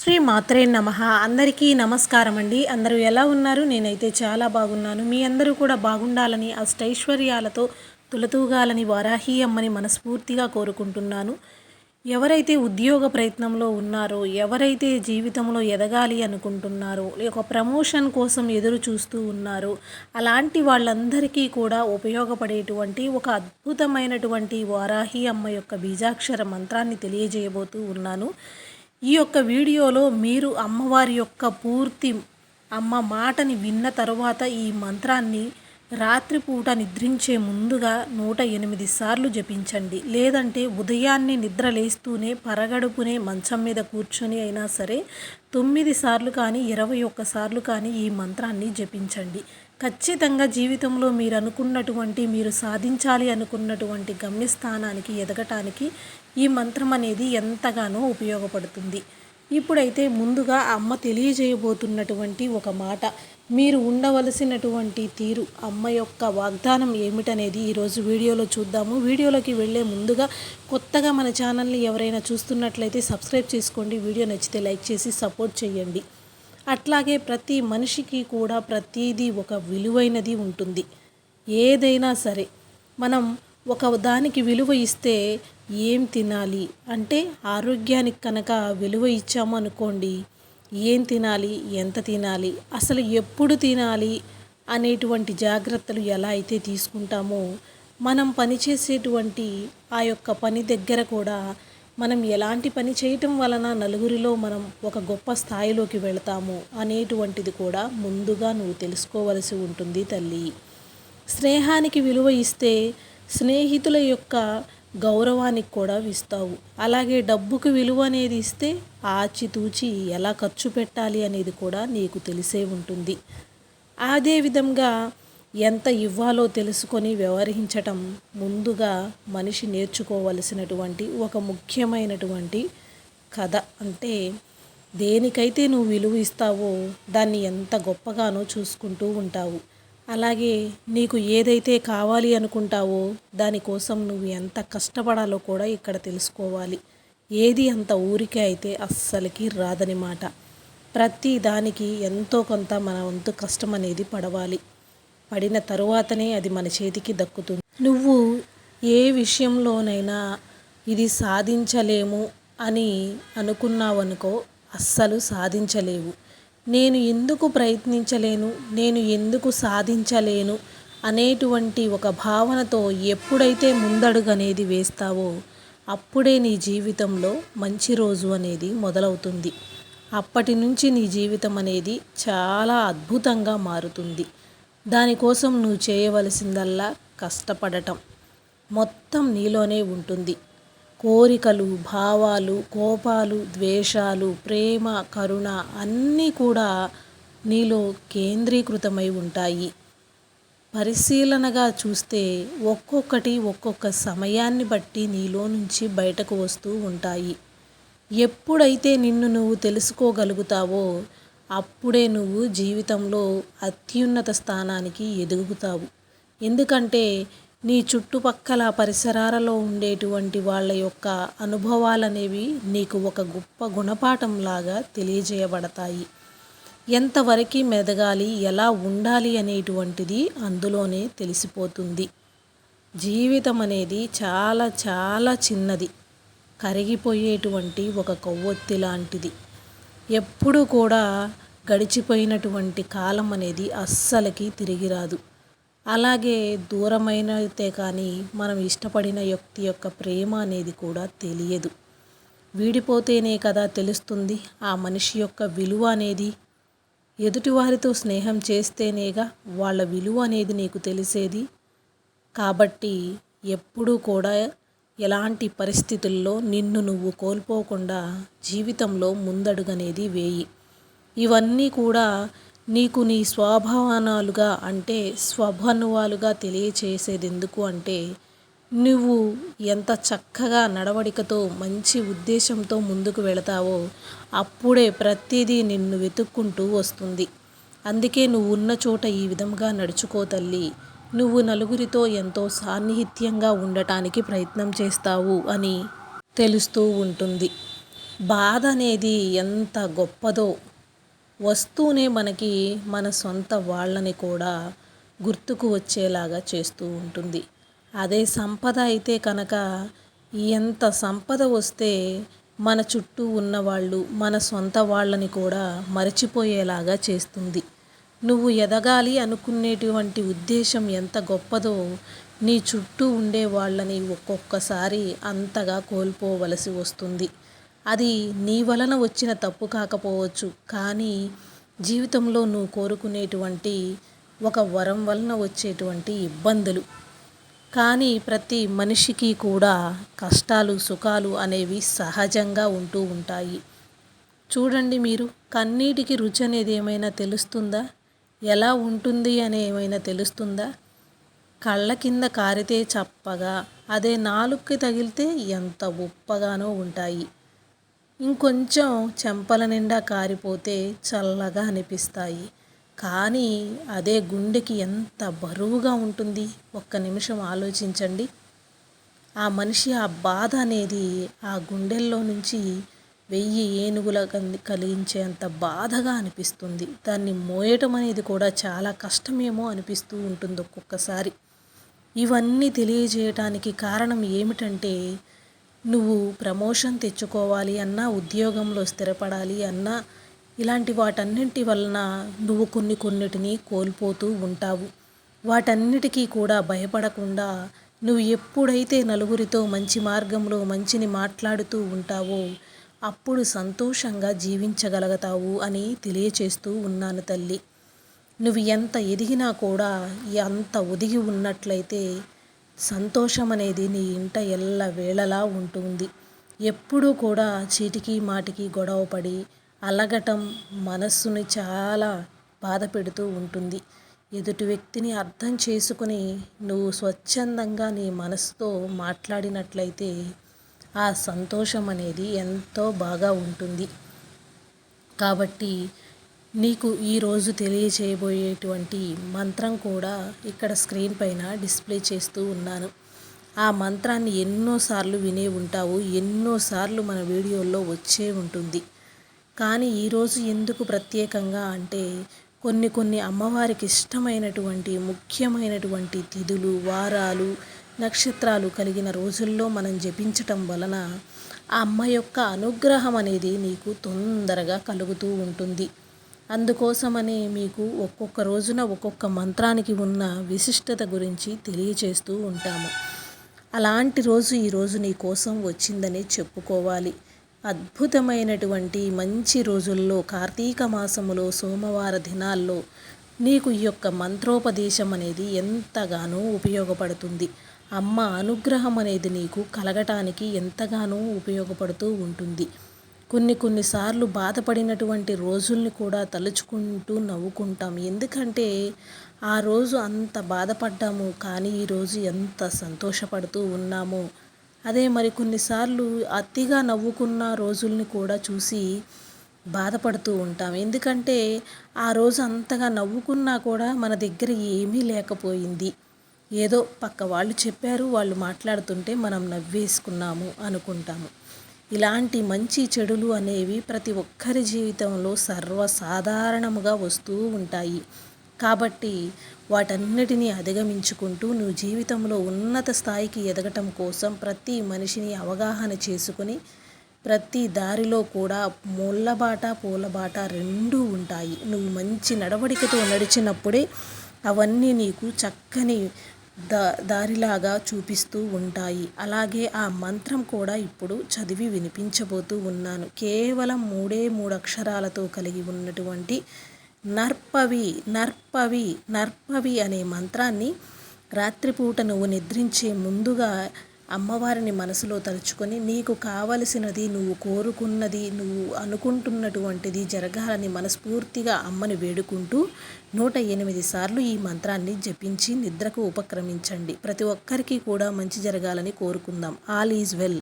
శ్రీ మాత్రే నమ. అందరికీ నమస్కారం అండి అందరూ ఎలా ఉన్నారు? నేనైతే చాలా బాగున్నాను. మీ అందరూ కూడా బాగుండాలని అష్టైశ్వర్యాలతో తులతూగాలని వారాహి అమ్మని మనస్ఫూర్తిగా కోరుకుంటున్నాను. ఎవరైతే ఉద్యోగ ప్రయత్నంలో ఉన్నారో ఎవరైతే జీవితంలో ఎదగాలి అనుకుంటున్నారో ఒక ప్రమోషన్ కోసం ఎదురు చూస్తూ ఉన్నారో అలాంటి వాళ్ళందరికీ కూడా ఉపయోగపడేటువంటి ఒక అద్భుతమైనటువంటి వారాహి అమ్మ యొక్క బీజాక్షర మంత్రాన్ని తెలియజేయబోతూ ఉన్నాను. ఈ యొక్క వీడియోలో మీరు అమ్మవారి యొక్క పూర్తి అమ్మ మాటని విన్న తరువాత ఈ మంత్రాన్ని రాత్రిపూట నిద్రించే ముందుగా నూట ఎనిమిది సార్లు జపించండి. లేదంటే ఉదయాన్నే నిద్ర లేస్తూనే పరగడుపునే మంచం మీద కూర్చొని అయినా సరే తొమ్మిది సార్లు కానీ ఇరవై ఒక్క సార్లు కానీ ఈ మంత్రాన్ని జపించండి. ఖచ్చితంగా జీవితంలో మీరు అనుకున్నటువంటి మీరు సాధించాలి అనుకున్నటువంటి గమ్యస్థానానికి ఎదగటానికి ఈ మంత్రం అనేది ఎంతగానో ఉపయోగపడుతుంది. ఇప్పుడైతే ముందుగా అమ్మ తెలియజేయబోతున్నటువంటి ఒక మాట. మీరు ఉండవలసినటువంటి తీరు అమ్మ యొక్క వాగ్దానం ఏమిటనేది ఈరోజు వీడియోలో చూద్దాము. వీడియోలోకి వెళ్ళే ముందుగా కొత్తగా మన ఛానల్ని ఎవరైనా చూస్తున్నట్లయితే సబ్స్క్రైబ్ చేసుకోండి. వీడియో నచ్చితే లైక్ చేసి సపోర్ట్ చేయండి. అట్లాగే ప్రతి మనిషికి కూడా ప్రతిదీ ఒక విలువైనది ఉంటుంది. ఏదైనా సరే మనం ఒక దానికి విలువ ఇస్తే ఏం తినాలి? అంటే ఆరోగ్యానికి కనుక విలువ ఇచ్చాము అనుకోండి ఏం తినాలి? ఎంత తినాలి? అసలు ఎప్పుడు తినాలి? అనేటువంటి జాగ్రత్తలు ఎలా అయితే తీసుకుంటామో మనం పనిచేసేటువంటి ఆ యొక్క పని దగ్గర కూడా మనం ఎలాంటి పని చేయటం వలన నలుగురిలో మనం ఒక గొప్ప స్థాయిలోకి వెళతాము అనేటువంటిది కూడా ముందుగా నువ్వు తెలుసుకోవలసి ఉంటుంది తల్లి. స్నేహానికి విలువ ఇస్తే స్నేహితుల యొక్క గౌరవానికి కూడా ఇస్తావు. అలాగే డబ్బుకు విలువ అనేది ఇస్తే ఆచితూచి ఎలా ఖర్చు పెట్టాలి అనేది కూడా నీకు తెలిసే ఉంటుంది. అదేవిధంగా ఎంత ఇవ్వాలో తెలుసుకొని వ్యవహరించటం ముందుగా మనిషి నేర్చుకోవలసినటువంటి ఒక ముఖ్యమైనటువంటి కథ. అంటే దేనికైతే నువ్వు విలువ ఇస్తావో దాన్ని ఎంత గొప్పగానో చూసుకుంటూ ఉంటావు. అలాగే నీకు ఏదైతే కావాలి అనుకుంటావో దానికోసం నువ్వు ఎంత కష్టపడాలో కూడా ఇక్కడ తెలుసుకోవాలి. ఏది అంత ఊరికే అయితే అస్సలకి రాదని మాట ప్రతి దానికి ఎంతో కొంత మన వంతు కష్టం అనేది పడవాలి. పడిన తరువాతనే అది మన చేతికి దక్కుతుంది. నువ్వు ఏ విషయంలోనైనా ఇది సాధించలేము అని అనుకున్నావనుకో అస్సలు సాధించలేవు. నేను ఎందుకు ప్రయత్నించలేను? నేను ఎందుకు సాధించలేను? అనేటువంటి ఒక భావనతో ఎప్పుడైతే ముందడుగు అనేది వేస్తావో అప్పుడే నీ జీవితంలో మంచి రోజు అనేది మొదలవుతుంది. అప్పటి నుంచి నీ జీవితం అనేది చాలా అద్భుతంగా మారుతుంది. దానికోసం నువ్వు చేయవలసిందల్లా కష్టపడటం. మొత్తం నీలోనే ఉంటుంది. కోరికలు భావాలు కోపాలు ద్వేషాలు ప్రేమ కరుణ అన్నీ కూడా నీలో కేంద్రీకృతమై ఉంటాయి. పరిశీలనగా చూస్తే ఒక్కొక్కటి ఒక్కొక్క సమయాన్ని బట్టి నీలో నుంచి బయటకు వస్తూ ఉంటాయి. ఎప్పుడైతే నిన్ను నువ్వు తెలుసుకోగలుగుతావో అప్పుడే నువ్వు జీవితంలో అత్యున్నత స్థానానికి ఎదుగుతావు. ఎందుకంటే నీ చుట్టుపక్కల పరిసరాలలో ఉండేటువంటి వాళ్ళ యొక్క అనుభవాలనేవి నీకు ఒక గొప్ప గుణపాఠంలాగా తెలియజేయబడతాయి. ఎంతవరకు మెదగాలి ఎలా ఉండాలి అనేటువంటిది అందులోనే తెలిసిపోతుంది. జీవితం అనేది చాలా చాలా చిన్నది. కరిగిపోయేటువంటి ఒక కొవ్వొత్తి లాంటిది. ఎప్పుడు కూడా గడిచిపోయినటువంటి కాలం అనేది అస్సలకి తిరిగి రాదు. అలాగే దూరమైనతే కానీ మనం ఇష్టపడిన వ్యక్తి యొక్క ప్రేమ అనేది కూడా తెలియదు. వీడిపోతేనే కదా తెలుస్తుంది ఆ మనిషి యొక్క విలువ అనేది. ఎదుటివారితో స్నేహం చేస్తేనేగా వాళ్ళ విలువ అనేది నీకు తెలిసేది. కాబట్టి ఎప్పుడూ కూడా ఎలాంటి పరిస్థితుల్లో నిన్ను నువ్వు కోల్పోకుండా జీవితంలో ముందడుగనేది వేయి. ఇవన్నీ కూడా నీకు నీ స్వాభావనాలుగా అంటే స్వభానువాలుగా తెలియచేసేది ఎందుకు అంటే నువ్వు ఎంత చక్కగా నడవడికతో మంచి ఉద్దేశంతో ముందుకు వెళతావో అప్పుడే ప్రతిదీ నిన్ను వెతుక్కుంటూ వస్తుంది. అందుకే నువ్వు ఉన్న చోట ఈ విధంగా నడుచుకో తల్లి. నువ్వు నలుగురితో ఎంతో సాన్నిహిత్యంగా ఉండటానికి ప్రయత్నం చేస్తావు అని తెలుస్తూ ఉంటుంది. బాధ అనేది ఎంత గొప్పదో వస్తూనే మనకి మన సొంత వాళ్ళని కూడా గుర్తుకు వచ్చేలాగా చేస్తూ ఉంటుంది. అదే సంపద అయితే కనుక ఎంత సంపద వస్తే మన చుట్టూ ఉన్నవాళ్ళు మన సొంత వాళ్ళని కూడా మరచిపోయేలాగా చేస్తుంది. నువ్వు ఎదగాలి అనుకునేటువంటి ఉద్దేశం ఎంత గొప్పదో నీ చుట్టూ ఉండే వాళ్ళని ఒక్కొక్కసారి అంతగా కోల్పోవలసి వస్తుంది. అది నీ వలన వచ్చిన తప్పు కాకపోవచ్చు కానీ జీవితంలో నువ్వు కోరుకునేటువంటి ఒక వరం వలన వచ్చేటువంటి ఇబ్బందులు. కానీ ప్రతి మనిషికి కూడా కష్టాలు సుఖాలు అనేవి సహజంగా ఉంటూ ఉంటాయి. చూడండి మీరు కన్నీటికి రుచి అనేది ఏమైనా తెలుస్తుందా? ఎలా ఉంటుంది అని ఏమైనా తెలుస్తుందా? కళ్ళ కింద కారితే చప్పగా అదే నాలుగుకి తగిలితే ఎంత ఉప్పగానో ఉంటాయి. ఇంకొంచెం చెంపల నిండా కారిపోతే చల్లగా అనిపిస్తాయి. కానీ అదే గుండెకి ఎంత బరువుగా ఉంటుంది? ఒక్క నిమిషం ఆలోచించండి. ఆ మనిషి ఆ బాధ అనేది ఆ గుండెల్లో నుంచి వెయ్యి ఏనుగుల కలిగించేంత బాధగా అనిపిస్తుంది. దాన్ని మోయటం అనేది కూడా చాలా కష్టమేమో అనిపిస్తూ ఉంటుంది ఒక్కొక్కసారి. ఇవన్నీ తెలియజేయటానికి కారణం ఏమిటంటే నువ్వు ప్రమోషన్ తెచ్చుకోవాలి అన్నా ఉద్యోగంలో స్థిరపడాలి అన్నా ఇలాంటి వాటన్నింటి వలన నువ్వు కొన్ని కొన్నిటిని కోల్పోతూ ఉంటావు. వాటన్నిటికీ కూడా భయపడకుండా నువ్వు ఎప్పుడైతే నలుగురితో మంచి మార్గంలో మంచిని మాట్లాడుతూ ఉంటావో అప్పుడు సంతోషంగా జీవించగలుగుతావు అని తెలియచేస్తూ ఉన్నాను తల్లి. నువ్వు ఎంత ఎదిగినా కూడా అంత ఒదిగి ఉన్నట్లయితే సంతోషం అనేది నీ ఇంట ఎల్ల వేళలా ఉంటుంది. ఎప్పుడూ కూడా చీటికి మాటికి గొడవపడి అలగటం మనస్సుని చాలా బాధ పెడుతూ ఉంటుంది. ఎదుటి వ్యక్తిని అర్థం చేసుకుని నువ్వు స్వచ్ఛందంగా నీ మనసుతో మాట్లాడినట్లయితే ఆ సంతోషం అనేది ఎంతో బాగా ఉంటుంది. కాబట్టి నీకు ఈరోజు తెలియచేయబోయేటువంటి మంత్రం కూడా ఇక్కడ స్క్రీన్ పైన డిస్ప్లే చేస్తూ ఉన్నాను. ఆ మంత్రాన్ని ఎన్నోసార్లు వినే ఉంటావు ఎన్నోసార్లు మన వీడియోల్లో వచ్చే ఉంటుంది. కానీ ఈరోజు ఎందుకు ప్రత్యేకంగా అంటే కొన్ని కొన్ని అమ్మవారికి ఇష్టమైనటువంటి ముఖ్యమైనటువంటి తిథులు వారాలు నక్షత్రాలు కలిగిన రోజుల్లో మనం జపించటం వలన ఆ అమ్మ యొక్క అనుగ్రహం అనేది నీకు తొందరగా కలుగుతూ ఉంటుంది. అందుకోసమని మీకు ఒక్కొక్క రోజున ఒక్కొక్క మంత్రానికి ఉన్న విశిష్టత గురించి తెలియచేస్తూ ఉంటాము. అలాంటి రోజు ఈరోజు నీ కోసం వచ్చిందని చెప్పుకోవాలి. అద్భుతమైనటువంటి మంచి రోజుల్లో కార్తీక మాసములో సోమవార దినాల్లో నీకు ఈ యొక్క మంత్రోపదేశం అనేది ఎంతగానో ఉపయోగపడుతుంది. అమ్మ అనుగ్రహం అనేది నీకు కలగటానికి ఎంతగానో ఉపయోగపడుతూ ఉంటుంది. కొన్ని కొన్నిసార్లు బాధపడినటువంటి రోజుల్ని కూడా తలుచుకుంటూ నవ్వుకుంటాం. ఎందుకంటే ఆ రోజు అంత బాధపడ్డాము కానీ ఈరోజు ఎంత సంతోషపడుతూ ఉన్నాము. అదే మరి కొన్నిసార్లు అతిగా నవ్వుకున్న రోజుల్ని కూడా చూసి బాధపడుతూ ఉంటాం. ఎందుకంటే ఆ రోజు అంతగా నవ్వుకున్నా కూడా మన దగ్గర ఏమీ లేకపోయింది. ఏదో పక్క వాళ్ళు చెప్పారు వాళ్ళు మాట్లాడుతుంటే మనం నవ్వేసుకున్నాము అనుకుంటాము. ఇలాంటి మంచి చెడులు అనేవి ప్రతి ఒక్కరి జీవితంలో సర్వసాధారణముగా వస్తూ ఉంటాయి. కాబట్టి వాటన్నిటినీ అధిగమించుకుంటూ నువ్వు జీవితంలో ఉన్నత స్థాయికి ఎదగటం కోసం ప్రతి మనిషిని అవగాహన చేసుకుని ప్రతి దారిలో కూడా ముళ్ళబాట పూలబాట రెండూ ఉంటాయి. నువ్వు మంచి నడవడికతో నడిచినప్పుడే అవన్నీ నీకు చక్కని దా దారిలాగా చూపిస్తూ ఉంటాయి. అలాగే ఆ మంత్రం కూడా ఇప్పుడు చదివి వినిపించబోతూ ఉన్నాను. కేవలం మూడే మూడు అక్షరాలతో కలిగి ఉన్నటువంటి నర్పవి నర్పవి నర్పవి అనే మంత్రాన్ని రాత్రిపూట నువ్వు నిద్రించే ముందుగా అమ్మవారిని మనసులో తలుచుకొని నీకు కావలసినది నువ్వు కోరుకున్నది నువ్వు అనుకుంటున్నటువంటిది జరగాలని మనస్ఫూర్తిగా అమ్మని వేడుకుంటూ నూట ఎనిమిది సార్లు ఈ మంత్రాన్ని జపించి నిద్రకు ఉపక్రమించండి. ప్రతి ఒక్కరికి కూడా మంచి జరగాలని కోరుకుందాం. All is well.